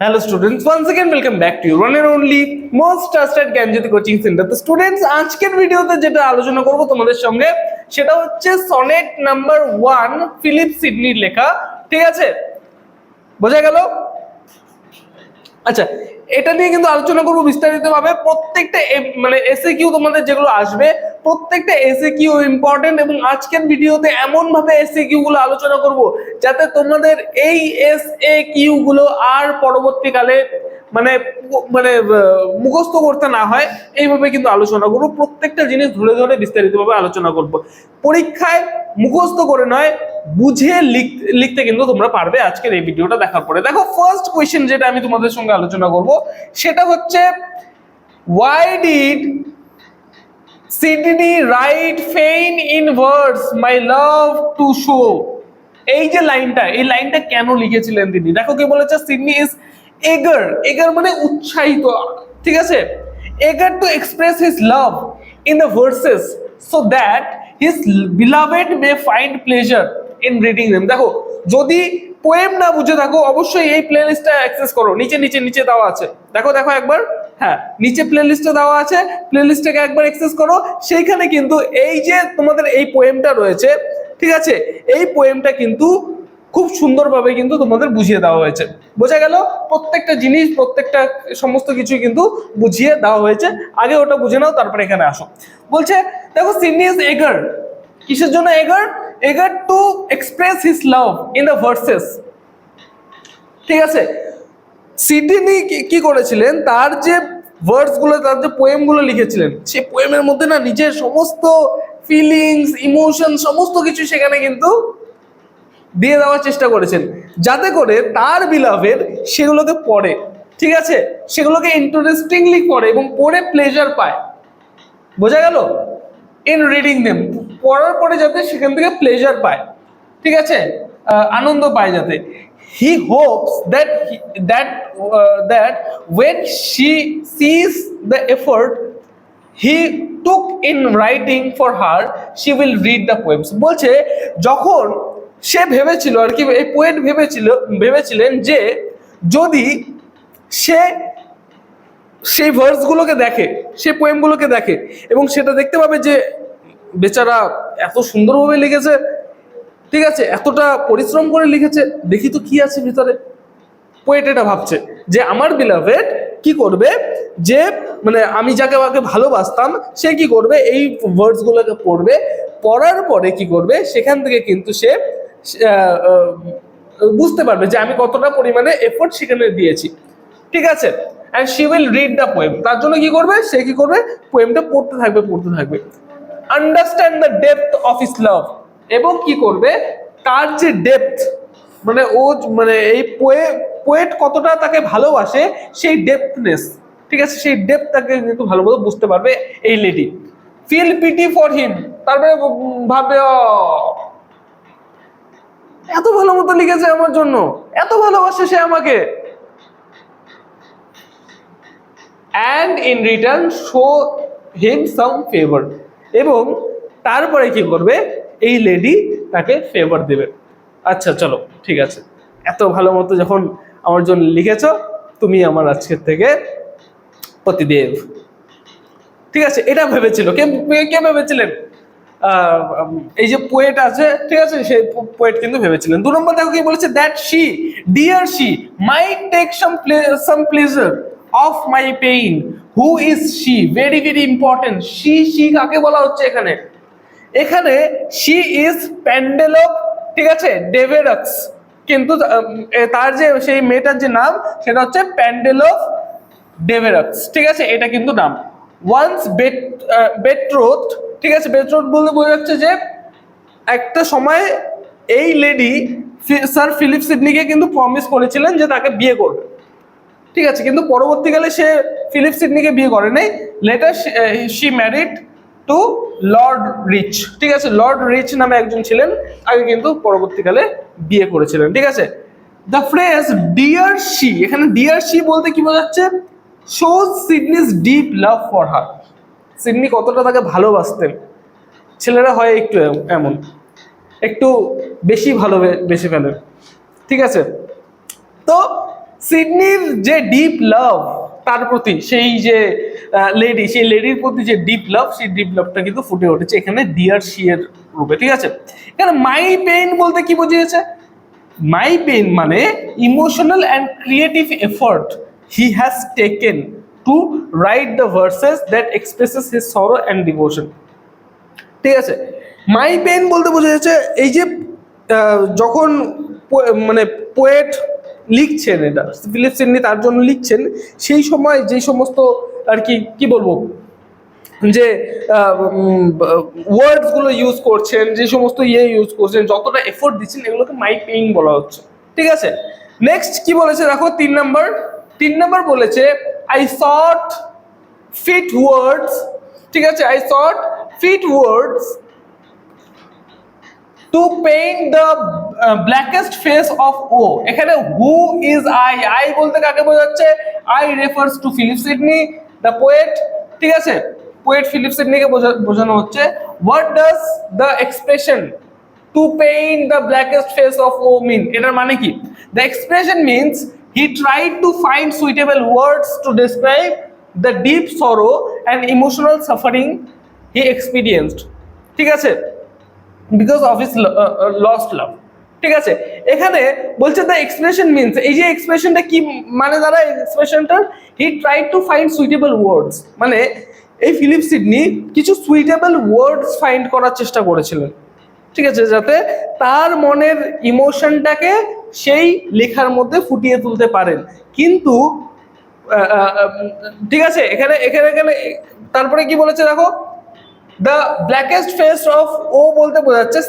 Hello students, once again welcome back to your one and only most trusted Gyanjyoti coaching centre তো students আজকের ভিডিওতে যেটা আলোচনা করব তোমাদের সঙ্গে সেটা হচ্ছে সনেট নাম্বার ওয়ান ফিলিপ সিডনির লেখা। ঠিক আছে? বোঝা গেল? আচ্ছা এটা নিয়ে কিন্তু আলোচনা করব বিস্তারিত ভাবে প্রত্যেকটা মানে এসে কিউ তোমাদের যেগুলো আসবে প্রত্যেকটা এসে কিউ ইম্পর্টেন্ট এবং আজকের ভিডিওতে এমন ভাবে এসে কিউ গুলো আলোচনা করব যাতে তোমাদের এই এস এ কিউ গুলো আর পরবর্তীকালে মানে মানে মুখস্থ করতে না হয়, এইভাবে কিন্তু আলোচনা করব। প্রত্যেকটা জিনিস ধরে ধরে বিস্তারিতভাবে আলোচনা করব। পরীক্ষায় মুখস্থ করে নয়, বুঝে লিখ- লিখতে কিন্তু তোমরা পারবে আজকের এই ভিডিওটা দেখার পরে। দেখো ফার্স্ট কোয়েশ্চেন যেটা আমি তোমাদের সঙ্গে আলোচনা করব, সেটা হচ্ছে why did Sidney write fain in words my love to show. এই যে লাইনটা, এই লাইনটা কেন লিখেছিলেন তিনি? দেখো কি বলেছে, সিডনি ইজ এগার। এগার মানে উৎসাহিত। ঠিক আছে? Eager to express his love in the verses so that his beloved may find pleasure in reading them দেখো, যদি পোয়েম না বুঝে থাকো, অবশ্যই এই প্লেলিস্টটা অ্যাক্সেস করো। নিচে নিচে নিচে দেওয়া আছে। দেখো দেখো একবার। হ্যাঁ নিচে প্লেলিস্টে দেওয়া আছে প্লেলিস্টটাকে একবার অ্যাক্সেস করো। সেইখানে কিন্তু এই যে তোমাদের এই পোয়েমটা রয়েছে, ঠিক আছে? এই পোয়েমটা কিন্তু খুব সুন্দরভাবে কিন্তু তোমাদের বুঝিয়ে দেওয়া হয়েছে। বোঝা গেল? প্রত্যেকটা জিনিস, প্রত্যেকটা সমস্ত কিছু কিন্তু বুঝিয়ে দেওয়া হয়েছে। আগে ওটা বুঝে নাও, তারপরে এখানে আসো। বলছে, দেখো সিডনি ইজ এগার কিসের জন্য eager eager to express his love in the verses ঠিক আছে? সিডনি কি- করেছিলেন? তার যে ওয়ার্ডসগুলো তার যে পোয়েমগুলো লিখেছিলেন, সেই পোয়েমের মধ্যে না নিজের সমস্ত ফিলিংস, ইমোশন, সমস্ত কিছু সেখানে কিন্তু দিয়ে দেওয়ার চেষ্টা করেছেন। যাতে করে তার বিলাভের সেগুলোকে পড়ে, ঠিক আছে? সেগুলোকে ইন্টারেস্টিংলি পড়ে এবং পড়ে প্লেজার পায়। বোঝা গেল? ইন রিডিং দেম পড়ার পরে যাতে সেখান থেকে প্লেজার পায়, ঠিক আছে? আনন্দ পায় যাতে। He hopes that that that when she sees the effort he took in writing for her she will read the poems বলছে, যখন সে ভেবেছিল আর কি, এই পোয়েট ভেবেছিল, ভেবেছিলেন যে যদি সে সেই ভার্সগুলোকে দেখে, সেই পোয়েমগুলোকে দেখে, এবং সেটা দেখতে পাবে যে বেচারা এত সুন্দরভাবে লিখেছে, ঠিক আছে, এতটা পরিশ্রম করে লিখেছে, দেখি তো কি আছে ভিতরে। পোয়েট এটা ভাবছে যে আমার বিলাভেড কি করবে? যে মানে আমি যাকে আমাকে ভালোবাসতাম, সে কি করবে? এই ওয়ার্ডস গুলোকে পড়বে। পড়ার পরে কি করবে? সেখান থেকে কিন্তু সে বুঝতে পারবে যে আমি কতটা পরিমাণে এফোর্ট সেখানে দিয়েছি। ঠিক আছে? And she will read the poem তার জন্য কি করবে? সে কি করবে? পোয়েমটা পড়তে থাকবে পড়তে থাকবে। Understand the depth of his love এবং কি করবে? তার যে ডেপথ মানে ও মানে এই পোয়ে পোয়েট কতটা তাকে ভালোবাসে, সেই ডেপথনেস ঠিক আছে? সেই ডেপথ তাকে কিন্তু ভালো মতো বুঝতে পারবে এই lady feel pity for him তারপরে ভাববে এত ভালো মতো লিখেছে আমার জন্য, এত ভালোবাসে সে আমাকে। And in return show him some favour এবং তারপরে কি করবে? এই লেডি তাকে ফেভার দেবে। আচ্ছা চলো, ঠিক আছে। এত ভালো মতো যখন আমার জন্য লিখেছ, তুমি আমার আজকের থেকে পতিদেব। ঠিক আছে, এটা ভেবেছিল। কে কে ভেবেছিলেন? এই যে পোয়েট আছে, ঠিক আছে, সেই পোয়েট কিন্তু ভেবেছিলেন। দু নম্বর দেখো কি বলেছে that she dear she might take some some pleasure of my pain who is she very very important she she কাকে বলা হচ্ছে এখানে? এখানে শি ইজ প্যান্ডেলপ ঠিক আছে ডেভেরক্স কিন্তু তার যে, সেই মেয়েটার যে নাম, সেটা হচ্ছে প্যান্ডেল অফ ডেভেরক্স। ঠিক আছে? এটা কিন্তু নাম। ওয়ান্স বেট বেট্রোথ ঠিক আছে? বেট্রোথ বলতে বোঝা যাচ্ছে যে, একটা সময় এই লেডি স্যার ফিলিপ সিডনিকে কিন্তু প্রমিস করেছিলেন যে তাকে বিয়ে করবে। ঠিক আছে? কিন্তু পরবর্তীকালে সে ফিলিপ সিডনিকে বিয়ে করে নাই। Later she married to Lord Rich ঠিক আছে লর্ড রিচ নামে একজন ছিলেন, আগে কিন্তু পরবর্তীকালে বিয়ে করেছিলেন। ঠিক আছে দ্য ফ্রেজ ডিয়ার শি এখানে ডিয়ার শি বলতে কি বোঝাচ্ছে? Shows Sidney's deep love for her Sidney কতটা তাকে ভালোবাসতেন। ছেলেরা হয় একটু এমন। একটু বেশি ভালো বেশি ফেলেন ঠিক আছে, তো সিডনির যে ডিপ লাভ তার প্রতি সেই যে লেডি সেই লেডির প্রতি যে ডিপ লাভ সেই ডিপ লাভটা কিন্তু ফুটে উঠেছে এখানে ডিয়ার শিয়ের রূপে, ঠিক আছে? এখানে মাই পেইন বলতে কি বুঝিয়েছে? মাই পেইন মানে emotional and creative effort he has taken to write the verses that expresses his sorrow and devotion ঠিক আছে? মাই পেন বলতে বোঝা যাচ্ছে এই যে যখন মানে পোয়েট লিখছেন এটা। ফিলিপ সিডনি তার জন্য লিখছেন। সেই সময় যে সমস্ত আর কি কি বলব? যে ওয়ার্ডসগুলো ইউজ করছেন, যে সমস্ত ইয়ে ইউজ করছেন, যতটা এফোর্ট দিচ্ছেন, এগুলোকে মাই পেইং বলা হচ্ছে। ঠিক আছে? নেক্সট কি বলেছে দেখো? তিন নাম্বার তিন নাম্বার বলেছে আই সট ফিট ওয়ার্ডস ঠিক আছে? I sought fit words to paint the blackest face of woe এখানে হু ইজ আই আই বলতে কাকে বোঝাচ্ছে? I refers to Philip Sidney the poet ঠিক আছে? পোয়েট ফিলিপ সিডনিকে বোঝা- বোঝানো হচ্ছে। What does the expression to paint the blackest face of woe mean এটার মানে কি? The expression means he tried to find suitable words to describe the deep sorrow and emotional suffering he experienced ঠিক আছে? Because of his lost love ঠিক আছে? এখানে বলছে the expression means এই যে এক্সপ্রেশনটা কি মানে দ্বারা এক্সপ্রেশনটার he try to find suitable words মানে এই ফিলিপ সিডনি কিছু সুইটেবল ওয়ার্ডস ফাইন্ড করার চেষ্টা করেছিলেন। ঠিক আছে? যাতে তার মনের ইমোশনটাকে সেই লেখার মধ্যে ফুটিয়ে তুলতে পারেন। কিন্তু ঠিক আছে? এখানে এখানে এখানে, তারপরে কি বলেছে দেখো? The blackest face of woe বলতে বোঝাচ্ছে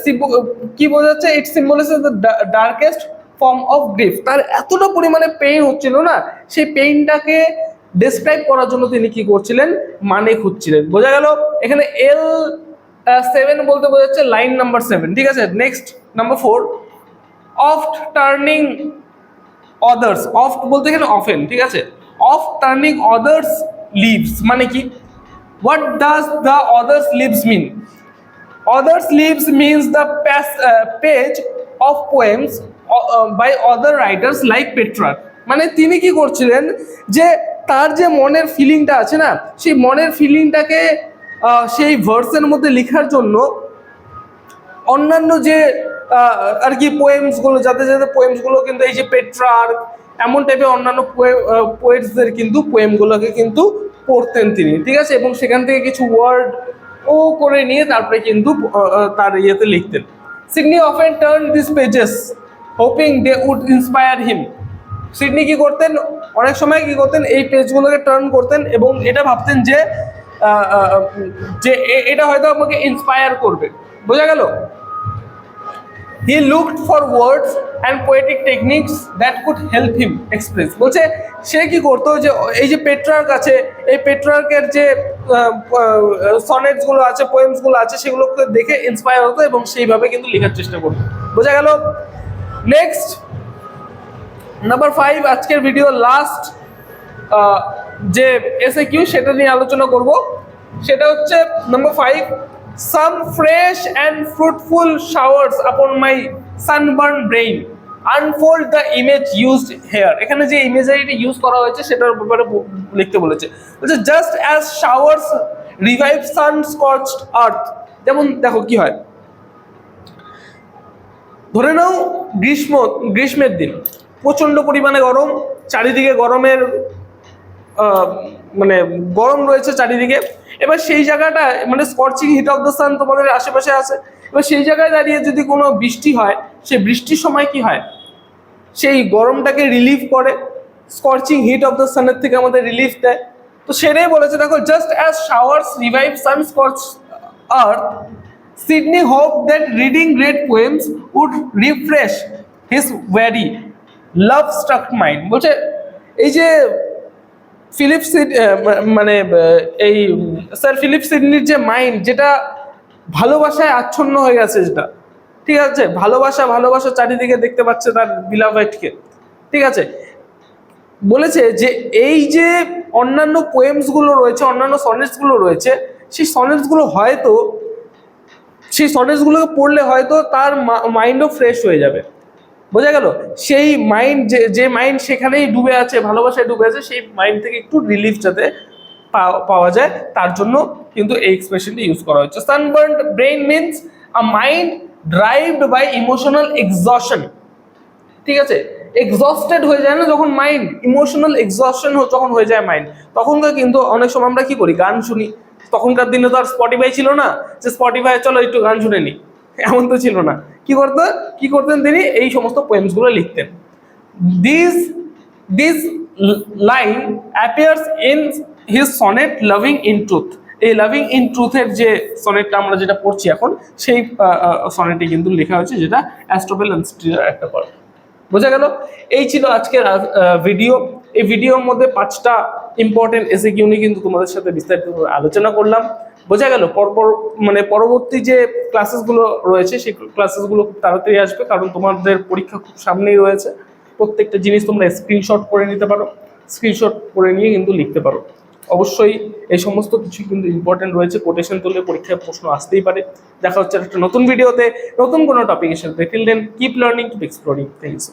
কি বোঝাচ্ছে? It symbolize the darkest form of grief তার এতটা পরিমাণে পেইন হচ্ছিল না, সেই পেইনটাকে ডেসক্রাইব করার জন্য তিনি কি করছিলেন? মানে খুঁজছিলেন বোঝা গেল? এখানে এল সেভেন বলতে বোঝাচ্ছে লাইন নাম্বার সেভেন ঠিক আছে? Next number four oft turning others oft বলতে এখানে অফেন ঠিক আছে? অফ টার্নিং অদার্স লিভস মানে কি? Leaves mean? Others leaves means the pas- uh, page of poems uh, uh, by other writers like petrarch. মানে তিনি কি করছিলেন যে তার যে মনের ফিলিংটা আছে না সেই মনের ফিলিংটাকে সেই ভার্সের মধ্যে লেখার জন্য অন্যান্য যে আর কি পোয়েমসগুলো যাতে যাতে পোয়েমসগুলো কিন্তু এই যে পেট্রার এমন টাইপের অন্যান্য পোয়েটসদের কিন্তু পোয়েমগুলোকে কিন্তু পড়তেন তিনি, ঠিক আছে? এবং সেখান থেকে কিছু ওয়ার্ড ও করে নিয়ে তারপরে কিন্তু তার ইয়েতে লিখতেন। Sidney often turn this pages hoping they would inspire him Sidney কি করতেন? অনেক সময় কি করতেন? এই পেজগুলোকে টার্ন করতেন এবং এটা ভাবতেন যে যে এটা হয়তো আমাকে ইন্সপায়ার করবে। বোঝা গেল? He looked for words and poetic techniques that could help him express বলছে, সে কি করতো যে, এই যে পেট্রার্ক আছে, এই পেট্রার্কের যে সনেটসগুলো আছে পোয়েমসগুলো আছে, সেগুলোকে দেখে ইন্সপায়ার হতো এবং সেইভাবে কিন্তু লেখার চেষ্টা করতো। বোঝা গেল? নেক্সট নাম্বার ফাইভ আজকের ভিডিও লাস্ট যে এসে কিউ সেটা নিয়ে আলোচনা করব। সেটা হচ্ছে number five some fresh and fruitful showers upon my sunburn brain unfold the image used here এখানে যে ইমেজারিটি ইউজ করা হয়েছে, সেটার ব্যাপারে লিখতে বলেছে। বলছে just as showers revive sun scorched earth যেমন দেখো কি হয়। ধরে নাও গ্রীষ্ম, গ্রীষ্মের দিন। প্রচণ্ড পরিমাণে গরম, চারিদিকে গরমের মানে গরম রয়েছে চারিদিকে। এবার সেই জায়গাটা মানে scorching heat of the sun তোমাদের আশেপাশে আছে। এবার সেই জায়গায় দাঁড়িয়ে যদি কোনো বৃষ্টি হয় সেই বৃষ্টির সময় কি হয়? সেই গরমটাকে রিলিফ করে। স্কর্চিং হিট অফ দ্য সানের থেকে আমাদের রিলিফ দেয়। তো সেটাই বলেছে, দেখো just as showers revive sun scorch earth Sidney hope that reading great poems would refresh his very love struck mind বলছে, এই যে ফিলিপ সিড মানে এই, স্যার ফিলিপ সিডনির যে মাইন্ড, যেটা ভালোবাসায় আচ্ছন্ন হয়ে গেছে যেটা, ঠিক আছে? ভালোবাসা ভালোবাসা চারিদিকে দেখতে পাচ্ছে তার বিলাভাইটকে ঠিক আছে? বলেছে যে এই যে অন্যান্য পোয়েমসগুলো রয়েছে, অন্যান্য সনেটসগুলো রয়েছে, সেই সনেটসগুলো হয়তো, সেই সনেটসগুলোকে পড়লে হয়তো তার মাইন্ডও ফ্রেশ হয়ে যাবে। বোঝা গেল? সেই মাইন্ড যে যে মাইন্ড সেখানেই ডুবে আছে, ভালোবাসায় ডুবে আছে, সেই মাইন্ড থেকে একটু রিলিফ যাতে পাও- পাওয়া যায়, তার জন্য কিন্তু এই এক্সপ্রেশনটি ইউজ করা হচ্ছে sunburn brain means a mind drived by emotional exhaustion ঠিক আছে? এক্সস্টেড হয়ে যায় না যখন মাইন্ড ইমোশনাল এক্সস্টন যখন হয়ে যায় মাইন্ড তখনকার কিন্তু অনেক সময় আমরা কি করি? গান শুনি। তখনকার দিনে তো আর স্পটিফাই ছিল না। যে স্পটিফাই চলো একটু গান শুনে নি। এমন তো ছিল না। কি করতেন কি করতেন তিনি? এই সমস্ত পোয়েমসগুলো লিখতেন। This this line appears in his sonnet loving in truth এই লাভিং ইন ট্রুথের যে সনেটটা আমরা যেটা পড়ছি এখন, সেই সনেটে কিন্তু লেখা হয়েছে, যেটা অ্যাস্ট্রোবেল একটা পড় বোঝা গেল? এই ছিল আজকের ভিডিও এই ভিডিওর মধ্যে পাঁচটা ইম্পর্টেন্ট এসে কিউনি কিন্তু তোমাদের সাথে বিস্তারিতভাবে আলোচনা করলাম। বোঝা গেল, পরপর মানে পরবর্তী যে ক্লাসেসগুলো রয়েছে, সেই ক্লাসেসগুলো খুব তাড়াতাড়ি আসবে, কারণ তোমাদের পরীক্ষা খুব সামনেই রয়েছে। প্রত্যেকটা জিনিস তোমরা স্ক্রিনশট করে নিতে পারো স্ক্রিনশট করে নিয়ে কিন্তু লিখতে পারো। অবশ্যই এই সমস্ত কিছু কিন্তু ইম্পর্টেন্ট রয়েছে কোটেশন তুললে পরীক্ষায় প্রশ্ন আসতেই পারে। দেখা হচ্ছে একটা নতুন ভিডিওতে নতুন কোনো টপিকের সাথে। Till then keep learning keep exploring thanks